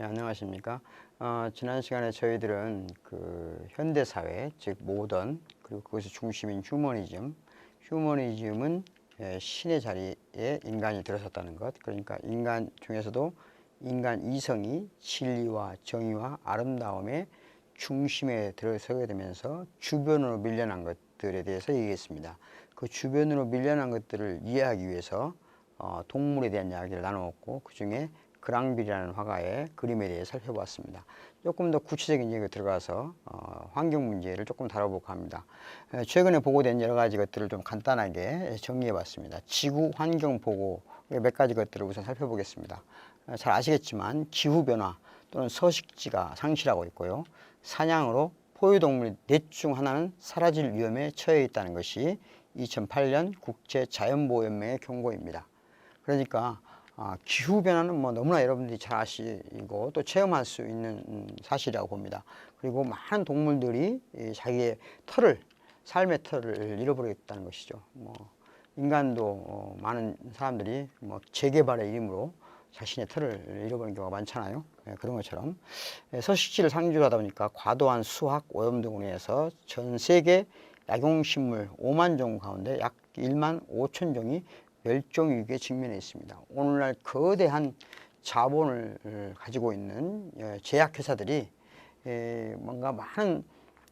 네, 안녕하십니까. 어, 지난 시간에 저희들은 그 현대 사회, 즉 모던 그리고 그것의 중심인 휴머니즘, 휴머니즘은 예, 신의 자리에 인간이 들어섰다는 것. 그러니까 인간 중에서도 인간 이성이 진리와 정의와 아름다움의 중심에 들어서게 되면서 주변으로 밀려난 것들에 대해서 얘기했습니다. 그 주변으로 밀려난 것들을 이해하기 위해서 어, 동물에 대한 이야기를 나누었고 그 중에 그랑빌이라는 화가의 그림에 대해 살펴보았습니다. 조금 더 구체적인 얘기가 들어가서 어, 환경 문제를 조금 다뤄볼까 합니다. 에, 최근에 보고된 여러 가지 것들을 좀 간단하게 정리해봤습니다. 지구 환경 보고 몇 가지 것들을 우선 살펴보겠습니다. 에, 잘 아시겠지만 기후 변화 또는 서식지가 상실하고 있고요. 사냥으로 포유동물 넷중 하나는 사라질 위험에 처해 있다는 것이 2008년 국제 자연보호연맹의 경고입니다. 그러니까 아, 기후 변화는 뭐 너무나 여러분들이 잘 아시고 또 체험할 수 있는 음, 사실이라고 봅니다. 그리고 많은 동물들이 이 자기의 털을 삶의 털을 잃어버리겠다는 것이죠. 뭐 인간도 어, 많은 사람들이 뭐 재개발의 이름으로 자신의 털을 잃어버리는 경우가 많잖아요. 예, 그런 것처럼 예, 서식지를 상주하다 보니까 과도한 수확, 오염 등으로 인해서 전 세계 약용식물 5만 종 가운데 약 1만 5천 종이 멸종 위기에 직면해 있습니다. 오늘날 거대한 자본을 가지고 있는 예, 제약회사들이 예, 뭔가 많은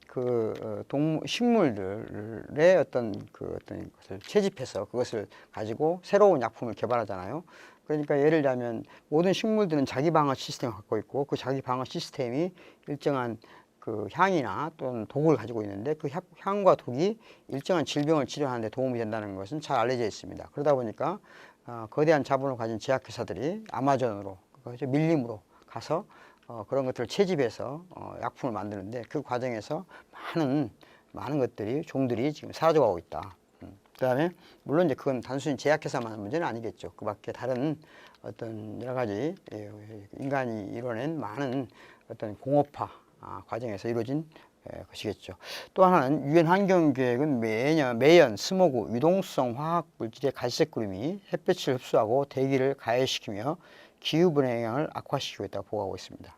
그 어, 동물 식물들의 어떤 그 어떤 것을 채집해서 그것을 가지고 새로운 약품을 개발하잖아요. 그러니까 예를 들자면 모든 식물들은 자기 방어 시스템을 갖고 있고 그 자기 방어 시스템이 일정한 그 향이나 또는 독을 가지고 있는데 그 향- 향과 독이 일정한 질병을 치료하는 데 도움이 된다는 것은 잘 알려져 있습니다. 그러다 보니까 어, 거대한 자본을 가진 제약회사들이 아마존으로 그죠 밀림으로 가서 어, 그런 것들을 채집해서 어, 약품을 만드는데 그 과정에서 많은 많은 것들이 종들이 지금 사라져가고 있다. 음. 그다음에 물론 이제 그건 단순히 제약회사만 문제는 아니겠죠. 그밖에 다른 어떤 여러 가지 예, 인간이 이뤄낸 많은 어떤 공업화 아, 과정에서 이루어진 예, 것이겠죠. 또 하나는 유엔 환경 계획은 매년 매연 스모그 유동성 화학 물질의 갈색 구름이 햇볕을 흡수하고 대기를 가해시키며 기후 변화의 영향을 악화시키고 있다고 보고하고 있습니다.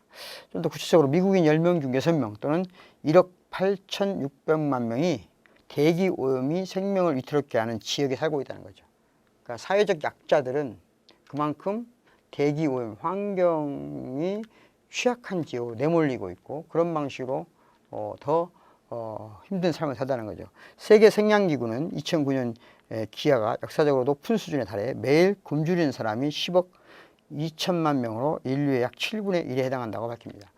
좀 더 구체적으로 미국인 10명 중 6명 또는 1억 8,600만 명이 대기 오염이 생명을 위태롭게 하는 지역에 살고 있다는 거죠. 그러니까 사회적 약자들은 그만큼 대기 오염, 환경이 취약한 지역으로 내몰리고 있고 그런 방식으로 어, 더 어, 힘든 삶을 살다는 거죠. 세계 생량기구는 2009년 에, 기아가 역사적으로 높은 수준에 달해 매일 굶주리는 사람이 10억 2천만 명으로 인류의 약 7분의 1에 해당한다고 밝힙니다.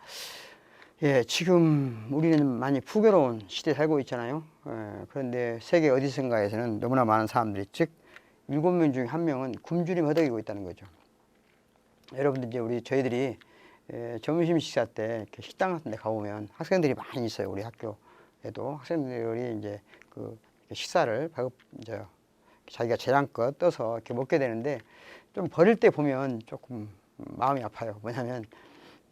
예, 지금 우리는 많이 풍요로운 시대에 살고 있잖아요. 예, 그런데 세계 어디선가에서는 너무나 많은 사람들이 즉 일곱 명 중에 한 명은 굶주림에 허덕이고 있다는 거죠. 여러분들 이제 우리 저희들이 예, 점심 식사 때 이렇게 식당 같은 데 가보면 학생들이 많이 있어요. 우리 학교에도 학생들이 이제 그 식사를 배급 이제 자기가 재량껏 떠서 이렇게 먹게 되는데 좀 버릴 때 보면 조금 마음이 아파요. 뭐냐면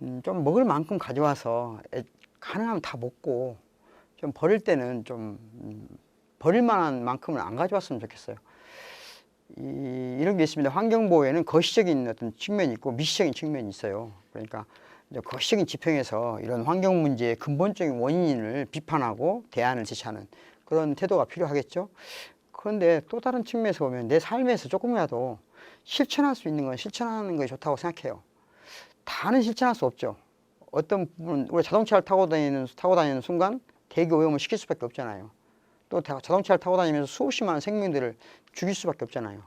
음, 좀 먹을 만큼 가져와서 애- 가능하면 다 먹고 좀 버릴 때는 좀 음, 버릴 만한 만큼은 안 가져왔으면 좋겠어요. 이, 이런 게 있습니다. 환경보호에는 거시적인 어떤 측면이 있고 미시적인 측면이 있어요. 그러니까 거시적인 지평에서 이런 환경 문제의 근본적인 원인을 비판하고 대안을 제시하는 그런 태도가 필요하겠죠. 그런데 또 다른 측면에서 보면 내 삶에서 조금이라도 실천할 수 있는 건 실천하는 것이 좋다고 생각해요. 다는 실천할 수 없죠. 어떤 부분 우리 자동차를 타고 다니는 타고 다니는 순간 대기 오염을 시킬 수밖에 없잖아요. 또 다- 자동차를 타고 다니면서 수십만 생명들을 죽일 수밖에 없잖아요.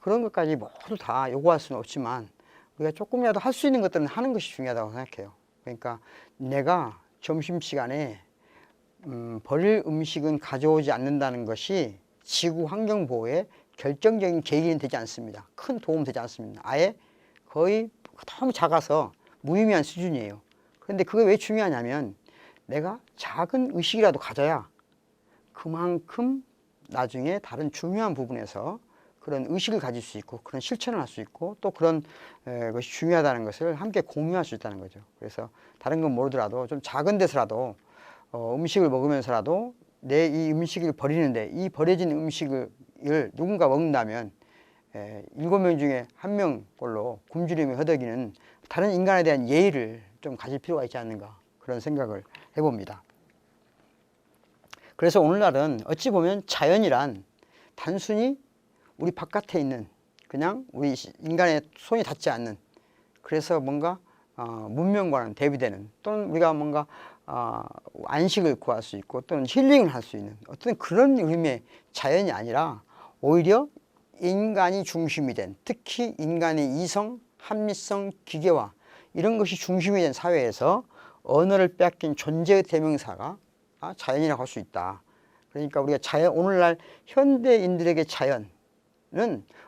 그런 것까지 모두 다 요구할 수는 없지만 우리가 조금이라도 할 수 있는 것들은 하는 것이 중요하다고 생각해요. 그러니까 내가 점심 시간에 음, 버릴 음식은 가져오지 않는다는 것이 지구 환경 보호에 결정적인 계기는 되지 않습니다. 큰 도움 되지 않습니다. 아예 거의 너무 작아서 무의미한 수준이에요. 그런데 그게 왜 중요하냐면 내가 작은 의식이라도 가져야 그만큼 나중에 다른 중요한 부분에서 그런 의식을 가질 수 있고 그런 실천을 할 수 있고 또 그런 에, 것이 중요하다는 것을 함께 공유할 수 있다는 거죠. 그래서 다른 건 모르더라도 좀 작은 데서라도 어, 음식을 먹으면서라도 내 이 음식을 버리는데 이 버려진 음식을 누군가 먹는다면 에, 일곱 명 중에 한 명 꼴로 굶주림에 허덕이는 다른 인간에 대한 예의를 좀 가질 필요가 있지 않는가 그런 생각을 해봅니다. 그래서 오늘날은 어찌 보면 자연이란 단순히 우리 바깥에 있는 그냥 우리 인간의 손이 닿지 않는 그래서 뭔가 어, 문명과는 대비되는 또는 우리가 뭔가 어, 안식을 구할 수 있고 또는 힐링을 할 수 있는 어떤 그런 의미의 자연이 아니라 오히려 인간이 중심이 된 특히 인간의 이성, 합리성, 기계화 이런 것이 중심이 된 사회에서 언어를 빼앗긴 존재의 대명사가 아, 자연이라고 할 수 있다. 그러니까 우리가 자연 오늘날 현대인들에게 자연은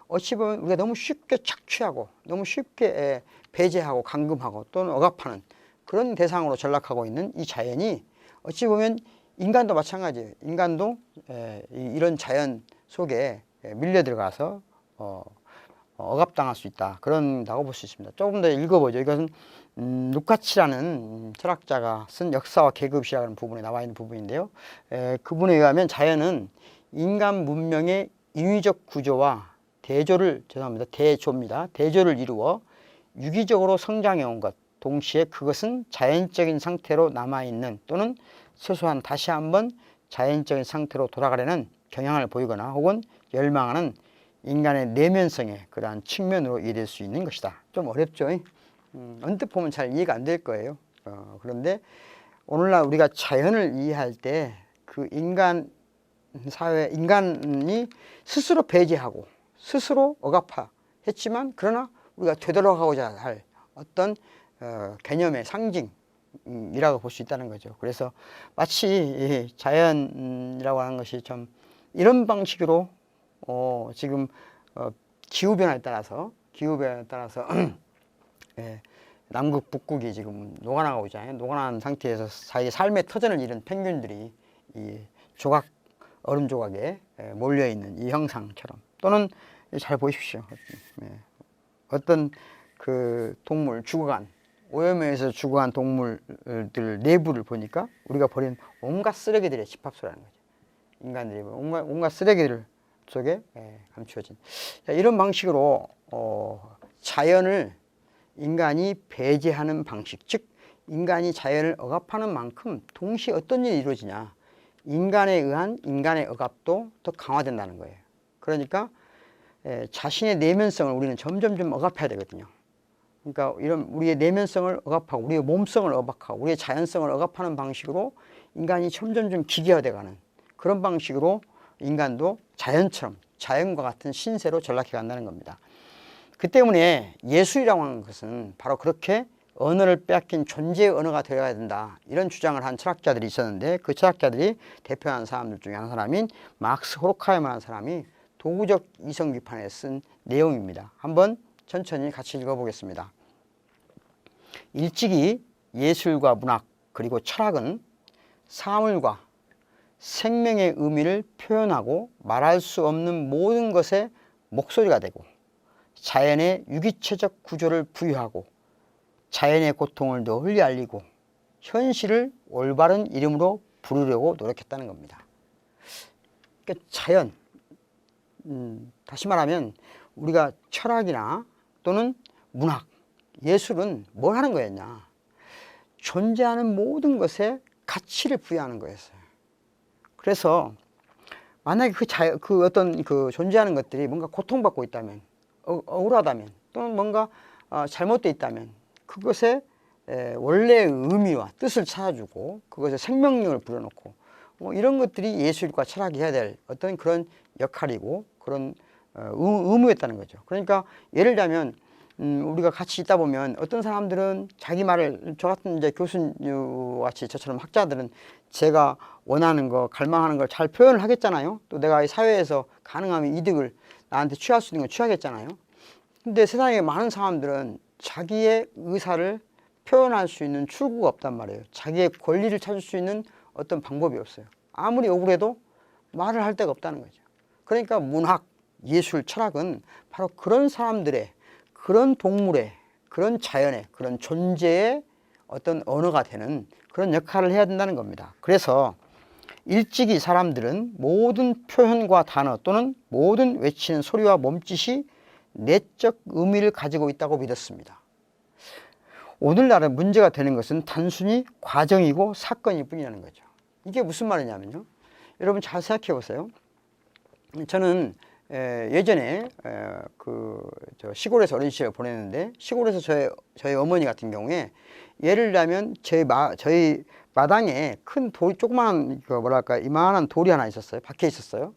어찌 보면 우리가 너무 쉽게 착취하고 너무 쉽게 에, 배제하고 감금하고 또는 억압하는 그런 대상으로 전락하고 있는 이 자연이 어찌 보면 인간도 마찬가지예요. 인간도 이런 자연 속에 에, 밀려 들어가서 어, 억압당할 수 있다. 그런다고 볼 수 있습니다. 조금 더 읽어보죠. 이것은 음, 루카치라는 음, 철학자가 쓴 역사와 계급이라는 부분에 나와 있는 부분인데요. 에, 그분에 의하면 자연은 인간 문명의 인위적 구조와 대조를 죄송합니다. 대조입니다. 대조를 이루어 유기적으로 성장해 온 것. 동시에 그것은 자연적인 상태로 남아 있는 또는 소소한 다시 한번 자연적인 상태로 돌아가려는 경향을 보이거나 혹은 열망하는 인간의 내면성의 그러한 측면으로 이해될 수 있는 것이다. 좀 어렵죠? 음, 언뜻 보면 잘 이해가 안 될 거예요. 어, 그런데 오늘날 우리가 자연을 이해할 때 그 인간 사회, 인간이 스스로 배제하고 스스로 억압했지만 그러나 우리가 되돌아가고자 할 어떤 어, 개념의 상징 이라고 볼 수 있다는 거죠. 그래서 마치 이 자연이라고 하는 것이 좀 이런 방식으로 어, 지금 어, 기후 변화에 따라서 기후 변화에 따라서 예, 남극 북극이 지금 녹아나가고 있잖아요. 녹아난 상태에서 자기 삶의 터전을 잃은 펭귄들이 이 조각 얼음 조각에 예, 몰려 있는 이 형상처럼 또는 잘 보십시오. 예, 어떤 그 동물 죽어간 오염에서 죽어간 동물들 내부를 보니까 우리가 버린 온갖 쓰레기들의 집합소라는 거죠. 인간들이 온갖, 온갖 쓰레기들 속에 예, 감추어진 자, 이런 방식으로 어, 자연을 인간이 배제하는 방식, 즉 인간이 자연을 억압하는 만큼 동시에 어떤 일이 이루어지냐? 인간에 의한 인간의 억압도 더 강화된다는 거예요. 그러니까 에, 자신의 내면성을 우리는 점점 좀 억압해야 되거든요. 그러니까 이런 우리의 내면성을 억압하고 우리의 몸성을 억압하고 우리의 자연성을 억압하는 방식으로 인간이 점점 좀 기계화돼가는 그런 방식으로 인간도 자연처럼 자연과 같은 신세로 전락해 간다는 겁니다. 그 때문에 예술이라고 하는 것은 바로 그렇게 언어를 빼앗긴 존재의 언어가 되어야 된다. 이런 주장을 한 철학자들이 있었는데 그 철학자들이 대표하는 사람들 중에 한 사람인 막스 호르카이머라는 사람이 도구적 이성 비판에 쓴 내용입니다. 한번 천천히 같이 읽어보겠습니다. 일찍이 예술과 문학 그리고 철학은 사물과 생명의 의미를 표현하고 말할 수 없는 모든 것의 목소리가 되고 자연의 유기체적 구조를 부여하고 자연의 고통을 널리 알리고 현실을 올바른 이름으로 부르려고 노력했다는 겁니다. 그러니까 자연, 음, 다시 말하면 우리가 철학이나 또는 문학, 예술은 뭘 하는 거였냐? 존재하는 모든 것에 가치를 부여하는 거였어요. 그래서 만약에 그, 자, 그 어떤 그 존재하는 것들이 뭔가 고통받고 있다면, 어, 억울하다면, 또는 뭔가 어, 잘못되어 있다면, 그것에 에, 원래의 의미와 뜻을 찾아주고, 그것에 생명력을 불어넣고, 뭐 이런 것들이 예술과 철학이 해야 될 어떤 그런 역할이고, 그런 어, 의- 의무였다는 거죠. 그러니까 예를 들자면, 음, 우리가 같이 있다 보면 어떤 사람들은 자기 말을 저 같은 이제 교수님 같이 저처럼 학자들은 제가 원하는 거, 갈망하는 걸 잘 표현을 하겠잖아요. 또 내가 이 사회에서 가능하면 이득을 나한테 취할 수 있는 걸 취하겠잖아요. 근데 세상에 많은 사람들은 자기의 의사를 표현할 수 있는 출구가 없단 말이에요. 자기의 권리를 찾을 수 있는 어떤 방법이 없어요. 아무리 억울해도 말을 할 데가 없다는 거죠. 그러니까 문학, 예술, 철학은 바로 그런 사람들의 그런 동물의 그런 자연의 그런 존재의 어떤 언어가 되는 그런 역할을 해야 된다는 겁니다. 그래서 일찍이 사람들은 모든 표현과 단어 또는 모든 외치는 소리와 몸짓이 내적 의미를 가지고 있다고 믿었습니다. 오늘날의 문제가 되는 것은 단순히 과정이고 사건일 뿐이라는 거죠. 이게 무슨 말이냐면요. 여러분 잘 생각해 보세요. 저는 에, 예 전에 에, 그저 시골에서 어린 시절을 보냈는데 시골에서 저희 저희 어머니 같은 경우에 예를 들면 저희 마 저희 마당에 큰 돌 조그마한 그 뭐랄까 이만한 돌이 하나 있었어요. 박혀 있었어요.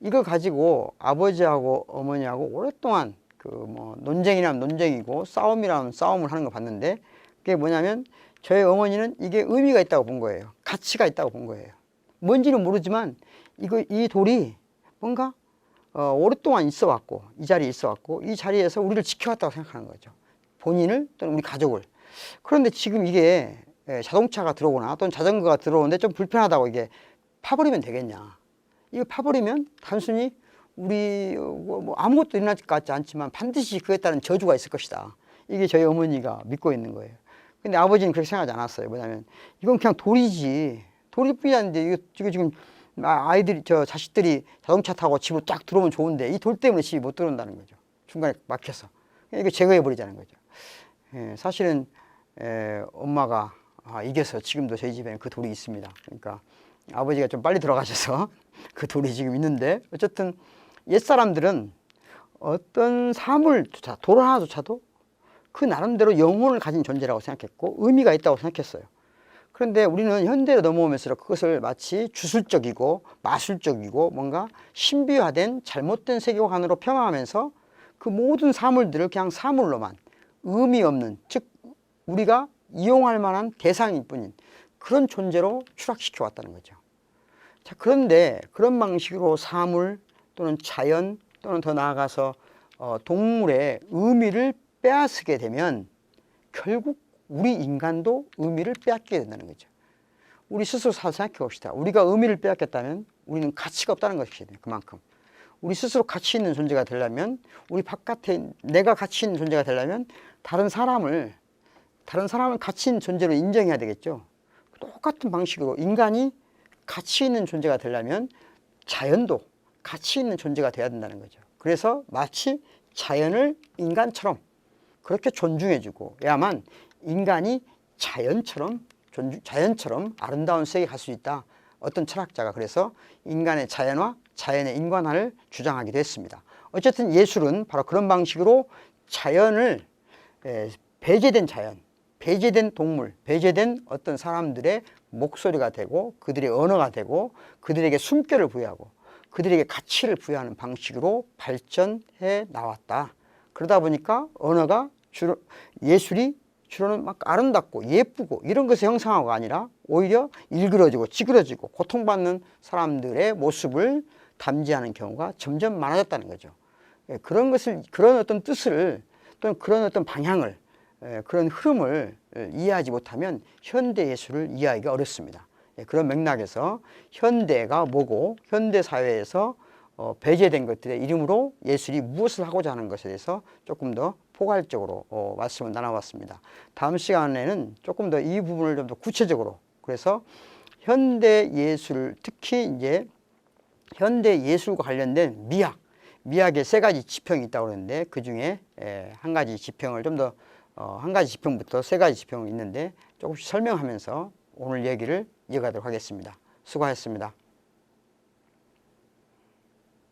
이걸 가지고 아버지하고 어머니하고 오랫동안 그 뭐 논쟁이라면 논쟁이고 싸움이라면 싸움을 하는 거 봤는데 그게 뭐냐면 저희 어머니는 이게 의미가 있다고 본 거예요. 가치가 있다고 본 거예요. 뭔지는 모르지만 이거 이 돌이 뭔가 어, 오랫동안 있어 왔고 이 자리에 있어 왔고 이 자리에서 우리를 지켜왔다고 생각하는 거죠. 본인을 또는 우리 가족을. 그런데 지금 이게 예, 자동차가 들어오거나 또는 자전거가 들어오는데 좀 불편하다고 이게 파버리면 되겠냐. 이거 파버리면 단순히 우리 어, 뭐 아무것도 일어날 것 같지 않지만 반드시 그에 따른 저주가 있을 것이다. 이게 저희 어머니가 믿고 있는 거예요. 근데 아버지는 그렇게 생각하지 않았어요. 뭐냐면 이건 그냥 돌이지. 돌일 뿐이었는데 이거 지금 아- 아이들이 저 자식들이 자동차 타고 집으로 딱 들어오면 좋은데 이 돌 때문에 집이 못 들어온다는 거죠. 중간에 막혀서 이거 제거해 버리자는 거죠. 예, 사실은 에, 엄마가 아, 이겨서 지금도 저희 집에는 그 돌이 있습니다. 그러니까 아버지가 좀 빨리 들어가셔서 그 돌이 지금 있는데 어쨌든 옛 사람들은 어떤 사물조차 돌 하나조차도 그 나름대로 영혼을 가진 존재라고 생각했고 의미가 있다고 생각했어요. 그런데 우리는 현대로 넘어오면서 그것을 마치 주술적이고 마술적이고 뭔가 신비화된 잘못된 세계관으로 평화하면서 그 모든 사물들을 그냥 사물로만 의미 없는 즉 우리가 이용할 만한 대상일 뿐인 그런 존재로 추락시켜 왔다는 거죠. 자, 그런데 그런 방식으로 사물 또는 자연 또는 더 나아가서 어, 동물의 의미를 빼앗게 되면 결국 우리 인간도 의미를 빼앗게 된다는 거죠. 우리 스스로 잘 생각해 봅시다. 우리가 의미를 빼앗겼다면 우리는 가치가 없다는 것이거든요. 그만큼. 우리 스스로 가치 있는 존재가 되려면 우리 바깥에 내가 가치 있는 존재가 되려면 다른 사람을 다른 사람을 가치 있는 존재로 인정해야 되겠죠. 똑같은 방식으로 인간이 가치 있는 존재가 되려면 자연도 가치 있는 존재가 돼야 된다는 거죠. 그래서 마치 자연을 인간처럼 그렇게 존중해주고 야만 인간이 자연처럼 존중, 자연처럼 아름다운 세계에 갈수 있다. 어떤 철학자가 그래서 인간의 자연화, 자연의 인간화를 주장하기도 했습니다. 어쨌든 예술은 바로 그런 방식으로 자연을 에, 배제된 자연, 배제된 동물, 배제된 어떤 사람들의 목소리가 되고 그들의 언어가 되고 그들에게 숨결을 부여하고 그들에게 가치를 부여하는 방식으로 발전해 나왔다. 그러다 보니까 언어가 주로 예술이 주로는 막 아름답고 예쁘고 이런 것을 형상화가 아니라 오히려 일그러지고 찌그러지고 고통받는 사람들의 모습을 담지하는 경우가 점점 많아졌다는 거죠. 예, 그런 것을 그런 어떤 뜻을 또는 그런 어떤 방향을 예, 그런 흐름을 예, 이해하지 못하면 현대 예술을 이해하기가 어렵습니다. 예, 그런 맥락에서 현대가 뭐고 현대 사회에서 어, 배제된 것들의 이름으로 예술이 무엇을 하고자 하는 것에 대해서 조금 더 포괄적으로 어, 말씀을 나눠봤습니다. 다음 시간에는 조금 더 이 부분을 좀 더 구체적으로 그래서 현대 예술 특히 이제 현대 예술과 관련된 미학 미학의 세 가지 지평이 있다고 그러는데 그 중에 에, 한 가지 지평을 좀더 어, 한 가지 지평부터 세 가지 지평이 있는데 조금씩 설명하면서 오늘 얘기를 이어가도록 하겠습니다. 수고하셨습니다.